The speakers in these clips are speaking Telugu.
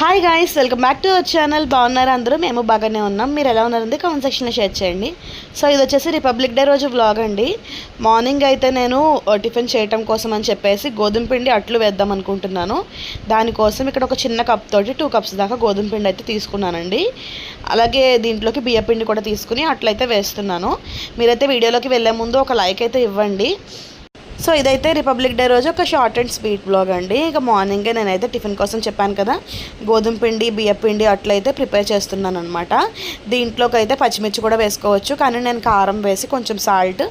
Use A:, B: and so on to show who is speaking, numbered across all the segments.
A: Hi guys welcome back to our channel బాగున్నారు అందరూ? మేము బాగానే ఉన్నాం. మీరు ఎలా ఉన్నారండి కామెంట్ సెక్షన్లో షేర్ చేయండి. సో ఇది వచ్చేసి రిపబ్లిక్ డే రోజు వ్లాగ్ అండి. మార్నింగ్ అయితే నేను టిఫిన్ చేయటం కోసం అని చెప్పేసి గోధుమ పిండి అట్లు వేద్దాం అనుకుంటున్నాను. దానికోసం ఇక్కడ ఒక చిన్న కప్ తోటి టూ కప్స్ దాకా గోధుమ పిండి అయితే తీసుకున్నానండి. అలాగే దీంట్లోకి బియ్య పిండి కూడా తీసుకుని అట్లయితే వేస్తున్నాను. మీరైతే వీడియోలోకి వెళ్ళే ముందు ఒక లైక్ అయితే ఇవ్వండి. సో ఇదైతే రిపబ్లిక్ డే రోజు ఒక షార్ట్ అండ్ స్వీట్ బ్లాగ్ అండి. ఇక మార్నింగే నేనైతే టిఫిన్ కోసం చెప్పాను కదా గోధుమ పిండి బియ్య పిండి అట్లయితే ప్రిపేర్ చేస్తున్నాను అనమాట దీంట్లోకి అయితే పచ్చిమిర్చి కూడా వేసుకోవచ్చు కానీ నేను కారం వేసి కొంచెం సాల్ట్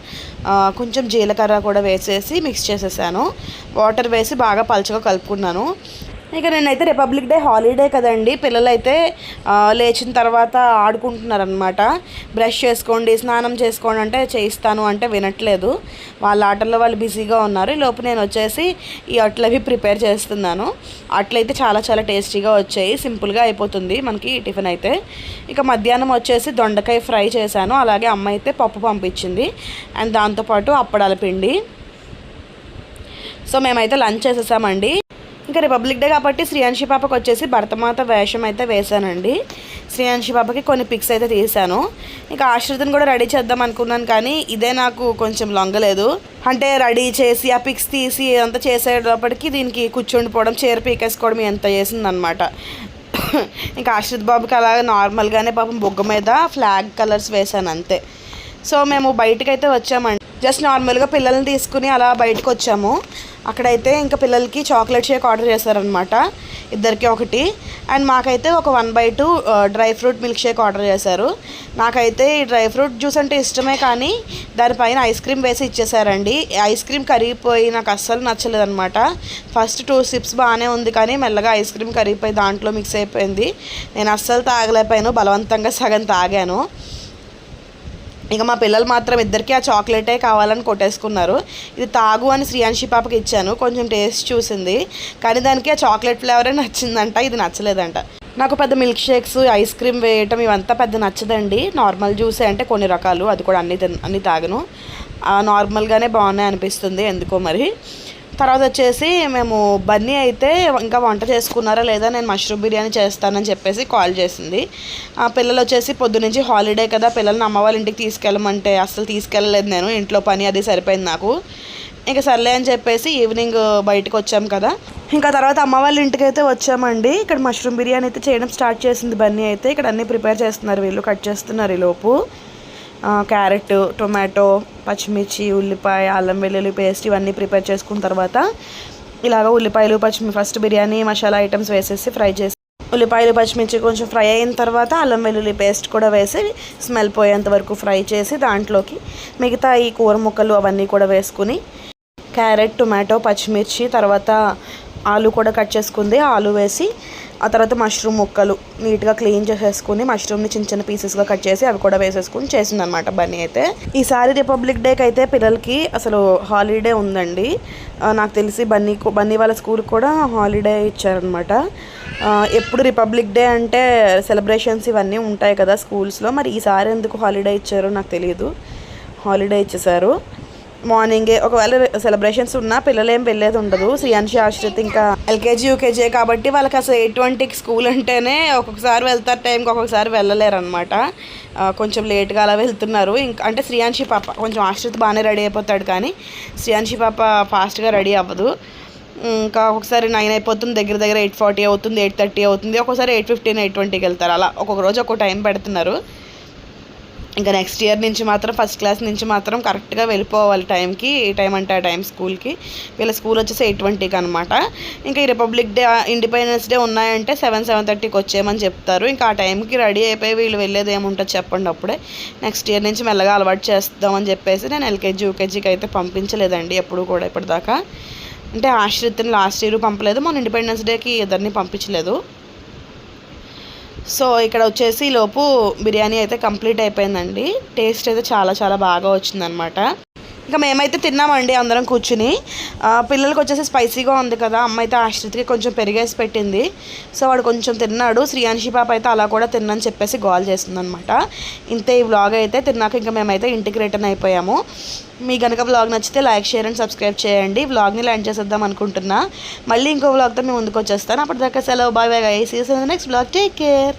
A: కొంచెం జీలకర్ర కూడా వేసేసి మిక్స్ చేసేసాను. వాటర్ వేసి బాగా పలుచగా కలుపుకున్నాను. ఇక నేనైతే రిపబ్లిక్ డే హాలిడే కదండి. పిల్లలైతే లేచిన తర్వాత ఆడుకుంటున్నారనమాట బ్రష్ చేసుకోండి స్నానం చేసుకోండి అంటే చేయిస్తాను అంటే వినట్లేదు. వాళ్ళ ఆటల్లో వాళ్ళు బిజీగా ఉన్నారు. ఈ లోపు నేను వచ్చేసి ఈ అట్లవి ప్రిపేర్ చేస్తున్నాను. అట్లయితే చాలా చాలా టేస్టీగా వచ్చాయి. సింపుల్గా అయిపోతుంది మనకి టిఫిన్ అయితే. ఇక మధ్యాహ్నం వచ్చేసి దొండకాయ ఫ్రై చేశాను. అలాగే అమ్మ అయితే పప్పు పంపించింది. అండ్ దాంతోపాటు అప్పడాల పిండి. సో మేమైతే లంచ్ చేసేసామండి. ఇంకా రిపబ్లిక్ డే కాబట్టి శ్రీయాంశి పాపకి వచ్చేసి భరతమాత వేషం అయితే వేశానండి. శ్రీయాంశి పాపకి కొన్ని పిక్స్ అయితే తీశాను. ఇంకా ఆశ్రితను కూడా రెడీ చేద్దాం అనుకున్నాను కానీ ఇదే నాకు కొంచెం లొంగలేదు. అంటే రెడీ చేసి ఆ పిక్స్ తీసి అంతా చేసేటప్పటికి దీనికి కూర్చుండిపోవడం చీర పీకేసుకోవడం ఎంత చేసిందనమాట ఇంకా ఆశ్రిత్ బాబుకి అలాగే నార్మల్గానే పాపం బొగ్గ మీద ఫ్లాగ్ కలర్స్ వేశాను అంతే. సో మేము బయటకు అయితే వచ్చామండి జస్ట్ నార్మల్గా పిల్లల్ని తీసుకుని అలా బయటకు వచ్చాము. అక్కడైతే ఇంకా పిల్లలకి చాక్లెట్ షేక్ ఆర్డర్ చేశారనమాట ఇద్దరికి ఒకటి. అండ్ మాకైతే ఒక one by two dry fruit milkshake order చేశారు. నాకైతే ఈ డ్రై ఫ్రూట్ జ్యూస్ అంటే ఇష్టమే కానీ దానిపైన ఐస్ క్రీమ్ వేసి ఇచ్చేసారండి. ఐస్ క్రీమ్ కరిగిపోయి నాకు అస్సలు నచ్చలేదు అనమాట ఫస్ట్ టూ సిప్స్ బాగానే ఉంది కానీ మెల్లగా ఐస్ క్రీమ్ కరిగిపోయి దాంట్లో మిక్స్ అయిపోయింది. నేను అస్సలు తాగలేకపోయాను. బలవంతంగా సగం తాగాను. ఇక మా పిల్లలు మాత్రం ఇద్దరికి ఆ చాక్లెటే కావాలని కొట్టేసుకున్నారు. ఇది తాగు అని శ్రీయాంశి పాపకి ఇచ్చాను. కొంచెం టేస్ట్ చూసింది. కానీ దానికి ఆ చాక్లెట్ ఫ్లేవరే నచ్చిందంట. ఇది నచ్చలేదంట. నాకు పెద్ద మిల్క్ షేక్స్ ఐస్ క్రీమ్ వేయటం ఇవంతా పెద్ద నచ్చదండి. నార్మల్ జ్యూసే అంటే కొన్ని రకాలు. అది కూడా అన్ని తిన్- అన్ని తాగను. ఆ, నార్మల్గానే బాగున్నాయి అనిపిస్తుంది. ఎందుకో మరి. తర్వాత వచ్చేసి మేము బన్నీ అయితే ఇంకా వంట చేసుకున్నారా లేదా నేను మష్రూమ్ బిర్యానీ చేస్తానని చెప్పేసి కాల్ చేసింది. ఆ పిల్లలు వచ్చేసి పొద్దునుంచి హాలిడే కదా పిల్లల్ని అమ్మ వాళ్ళ ఇంటికి తీసుకెళ్ళమంటే అస్సలు తీసుకెళ్ళలేదు నేను ఇంట్లో పని అది సరిపోయింది నాకు. ఇంకా సర్లే అని చెప్పేసి ఈవినింగ్ బయటకు వచ్చాం కదా. ఇంకా తర్వాత అమ్మ వాళ్ళ ఇంటికి అయితే వచ్చామండి. ఇక్కడ మష్రూమ్ బిర్యానీ అయితే చేయడం స్టార్ట్ చేసింది బన్నీ అయితే. ఇక్కడ అన్నీ ప్రిపేర్ చేస్తున్నారు వీళ్ళు కట్ చేస్తున్నారు ఈ లోపు. క్యారెట్ టొమాటో పచ్చిమిర్చి ఉల్లిపాయ అల్లం వెల్లుల్లి పేస్ట్ ఇవన్నీ ప్రిపేర్ చేసుకున్న తర్వాత ఇలాగ ఉల్లిపాయలు పచ్చిమి ఫస్ట్ బిర్యానీ మసాలా ఐటమ్స్ వేసేసి ఫ్రై చేసి ఉల్లిపాయలు పచ్చిమిర్చి కొంచెం ఫ్రై అయిన తర్వాత అల్లం వెల్లుల్లి పేస్ట్ కూడా వేసి స్మెల్ పోయేంత వరకు ఫ్రై చేసి దాంట్లోకి మిగతా ఈ కూర ముక్కలు అవన్నీ కూడా వేసుకుని క్యారెట్ టొమాటో పచ్చిమిర్చి తర్వాత ఆలు కూడా కట్ చేసుకుంది. ఆలు వేసి ఆ తర్వాత మష్రూమ్ ముక్కలు నీట్గా క్లీన్ చేసేసుకుని మష్రూమ్ని చిన్న చిన్న పీసెస్గా కట్ చేసి అవి కూడా వేసేసుకుని చేసింది అనమాట బన్నీ అయితే. ఈసారి రిపబ్లిక్ డేకి అయితే పిల్లలకి అసలు హాలిడే ఉందండి. నాకు తెలిసి బన్నీ బన్నీ వాళ్ళ స్కూల్ కూడా హాలిడే ఇచ్చారనమాట ఎప్పుడు రిపబ్లిక్ డే అంటే సెలబ్రేషన్స్ ఇవన్నీ ఉంటాయి కదా స్కూల్స్లో మరి ఈసారి ఎందుకు హాలిడే ఇచ్చారో నాకు తెలియదు. హాలిడే ఇచ్చేసారు. మార్నింగే ఒకవేళ సెలబ్రేషన్స్ ఉన్నా పిల్లలేం వెళ్ళేది ఉండదు. శ్రీయాన్షి ఆశ్రిత్ ఇంకా ఎల్కేజీ యూకేజీ కాబట్టి వాళ్ళకి అసలు ఎటువంటి స్కూల్ అంటేనే ఒక్కొక్కసారి వెళ్తారు టైంకి ఒక్కొక్కసారి వెళ్ళలేరు అనమాట కొంచెం లేట్గా అలా వెళ్తున్నారు. ఇంకా అంటే శ్రీయాన్షి పాప కొంచెం ఆశ్రిత్ బాగానే రెడీ అయిపోతాడు కానీ శ్రీయాన్షి పాప ఫాస్ట్గా రెడీ అవ్వదు. ఇంకా ఒకసారి నైన్ అయిపోతుంది దగ్గర దగ్గర ఎయిట్ ఫార్టీ అవుతుంది ఎయిట్ థర్టీ అవుతుంది. ఒక్కొక్కసారి ఎయిట్ ఫిఫ్టీన్ ఎయిట్ ట్వంటీకి వెళ్తారు. అలా ఒక్కొక్క రోజు ఒక్కో టైం పెడుతున్నారు. ఇంకా నెక్స్ట్ ఇయర్ నుంచి మాత్రం ఫస్ట్ క్లాస్ నుంచి మాత్రం కరెక్ట్గా వెళ్ళిపోవాలి టైంకి ఏ టైం అంటే ఆ టైం స్కూల్కి వీళ్ళ స్కూల్ వచ్చేసి ఎయిట్ ట్వంటీకి అనమాట ఇంకా ఈ రిపబ్లిక్ డే ఇండిపెండెన్స్ డే ఉన్నాయంటే సెవెన్ సెవెన్ థర్టీకి వచ్చేయమని చెప్తారు. ఇంకా ఆ టైంకి రెడీ అయిపోయి వీళ్ళు వెళ్ళేది ఏముంటుంది చెప్పండి అప్పుడే. నెక్స్ట్ ఇయర్ నుంచి మెల్లగా అలవాటు చేస్తామని చెప్పేసి నేను ఎల్కేజీ యూకేజీకి అయితే పంపించలేదండి ఎప్పుడు కూడా ఇప్పటిదాకా. అంటే ఆశ్రిత్ని లాస్ట్ ఇయర్ పంపలేదు. మన ఇండిపెండెన్స్ డేకి ఇద్దరిని పంపించలేదు. సో ఇక్కడ వచ్చేసి ఈ లోపు బిర్యానీ అయితే కంప్లీట్ అయిపోయిందండి. టేస్ట్ అయితే చాలా చాలా బాగా వచ్చిందనమాట ఇంకా మేమైతే తిన్నామండి అందరం కూర్చుని. పిల్లలకి వచ్చేసి స్పైసీగా ఉంది కదా అమ్మ అయితే ఆశ్రిత్కి కొంచెం పెరిగేసి పెట్టింది. సో వాడు కొంచెం తిన్నాడు. శ్రీయాన్షి పాప అయితే అలా కూడా తిన్నని చెప్పేసి గోల్ చేస్తుంది అనమాట ఇంతే ఈ వ్లాగ్ అయితే తిన్నాక ఇంకా మేమైతే ఇంటికి రిటర్న్ అయిపోయాము. మీ కనుక వ్లాగ్ నచ్చితే లైక్ షేర్ అండ్ సబ్స్క్రైబ్ చేయండి. వ్లాగ్ని ల్యాండ్ చేసేద్దాం అనుకుంటున్నా. మళ్ళీ ఇంకో వ్లాగ్తో మేము ముందుకు వచ్చేస్తాను. అప్పటిదాకా సెలవు. Bye bye see next vlog take care